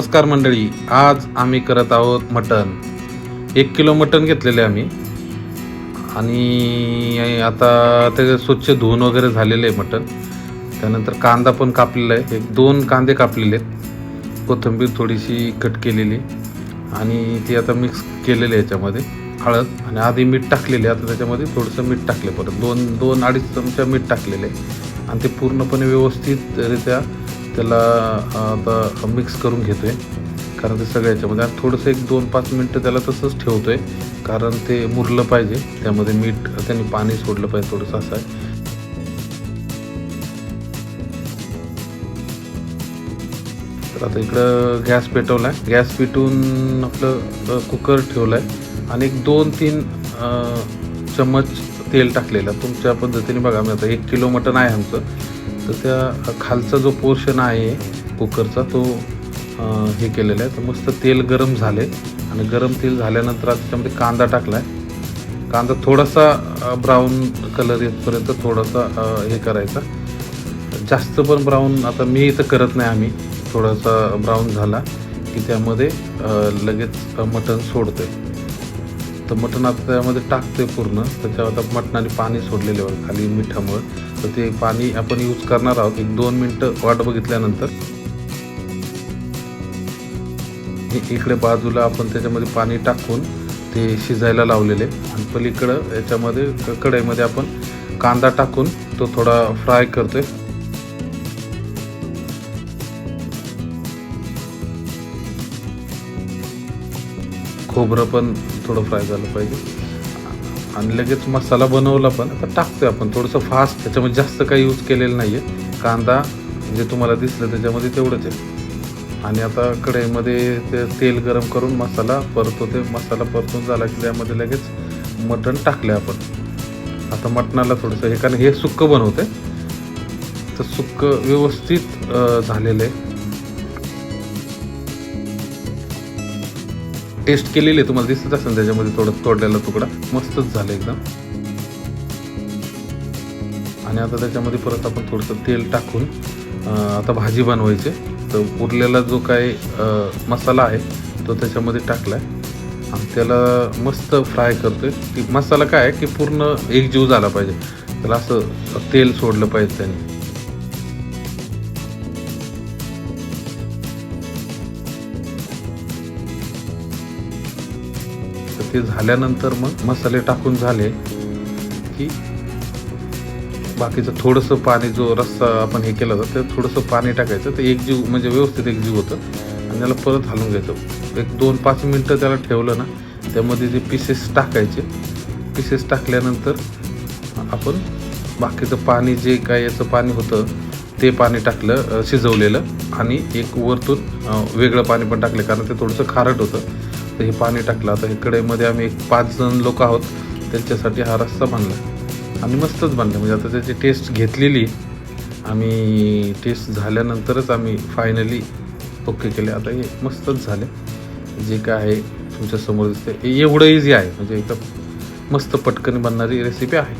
नमस्कार मंडळी आज आम्ही करत आहोत मटण. एक किलो मटण घेतलेले आम्ही. आणि आता ते स्वच्छ धुवून वगैरे झालेलं आहे मटण. त्यानंतर कांदा पण कापलेला आहे. एक दोन कांदे कापलेले आहेत. कोथिंबीर थोडीशी कट केलेली. आणि ती आता मिक्स केलेली आहे याच्यामध्ये. हळद. आणि आधी मीठ टाकलेले. आता त्याच्यामध्ये थोडंसं मीठ टाकले परत. दोन दोन अडीच चमचा मीठ टाकलेले आहे. आणि ते पूर्णपणे व्यवस्थितरित्या त्याला आता मिक्स करून घेतो आहे कारण ते सगळ्या याच्यामध्ये आणि थोडंसं एक दोन पाच मिनटं त्याला तसंच ठेवतो आहे कारण ते मुरलं पाहिजे. त्यामध्ये मीठ त्यांनी पाणी सोडलं पाहिजे थोडंसं असं. आहे तर आता इकडं गॅस पेटवला आहे गॅस पेटून आपलं कुकर ठेवलं आहे आणि एक दोन तीन चम्मच तेल टाकलेलं. तुमच्या पद्धतीने बघा मी आता एक किलो मटण आहे आमचं. तर त्या खालचा जो पोर्शन आहे कुकरचा तो हे केलेला आहे. तर मस्त तेल गरम झाले. आणि गरम तेल झाल्यानंतर आता त्याच्यामध्ये कांदा टाकला आहे कांदा थोडासा ब्राऊन कलर येतपर्यंत थोडासा हे करायचा. जास्त पण ब्राऊन आता मी इथं करत नाही आम्ही. थोडासा ब्राऊन झाला की त्यामध्ये लगेच मटण आहे तर मटण आता त्यामध्ये टाकतोय पूर्ण. त्याच्यावर आता मटणाने पाणी सोडलेले आहे खाली मिठामुळं. तर ते पाणी आपण यूज करणार आहोत. एक दोन मिनटं वाट बघितल्यानंतर. इ- इकडे बाजूला आपण त्याच्यामध्ये पाणी टाकून ते शिजायला लावलेले. आणि पलीकडं याच्यामध्ये कढईमध्ये आपण कांदा टाकून तो थोडा फ्राय करतोय. खोबरं पण थोडं फ्राय झालं पाहिजे. आणि लगेच मसाला बनवला पण आता टाकतोय आपण. थोडंसं फास्ट त्याच्यामध्ये जास्त काही यूज केलेलं नाही आहे कांदा जे तुम्हाला दिसलं त्याच्यामध्ये तेवढंच आहे. आणि आता कढईमध्ये ते तेल गरम करून मसाला परतवते मसाला परतून झाला की त्यामध्ये लगेच मटण टाकले आपण. आता मटणाला थोडंसं हे कारण हे सुक्क बनवते तर सुक्क व्यवस्थित झालेलं आहे. टेस्ट केलेली आहे तुम्हाला दिसत असेल त्याच्यामध्ये थोडं तोडलेला तुकडा. मस्तच झालं एकदम. आणि आता त्याच्यामध्ये परत आपण थोडंसं तेल टाकून आता भाजी बनवायची. तर उरलेला जो काही मसाला आहे तो त्याच्यामध्ये टाकला आहे आणि त्याला मस्त फ्राय करतोय. की मसाला काय आहे की पूर्ण एकजीव झाला पाहिजे. त्याला असं तेल सोडलं पाहिजे त्याने. ते झाल्यानंतर मग मसाले टाकून झाले की बाकीचं थोडंसं पाणी जो रस्सा आपण हे केला होता ते थोडंसं पाणी टाकायचं. ते एकजीव म्हणजे व्यवस्थित एकजीव होतं. आणि त्याला परत हलवून घ्यायचं. एक दोन पाच मिनटं त्याला ठेवलं ना त्यामध्ये जे पीसेस टाकायचे पीसेस टाकल्यानंतर आपण बाकीचं पाणी जे काय याचं पाणी होतं ते पाणी टाकलं शिजवलेलं. आणि एक वरतून वेगळं पाणी पण टाकलं कारण ते थोडंसं खारट होतं. तर हे पाणी टाकलं. आता हे कढईमध्ये आम्ही एक पाच जण लोक आहोत. त्यांच्यासाठी हा रस्सा बांधला आणि मस्तच बनला. म्हणजे आता त्याची टेस्ट घेतलेली. आम्ही टेस्ट झाल्यानंतरच आम्ही फायनली ओके केले. आता हे मस्तच झाले. जे काय आहे तुमच्यासमोर दिसते एवढं इझी आहे. म्हणजे एकदम मस्त पटकन बनणारी रेसिपी आहे.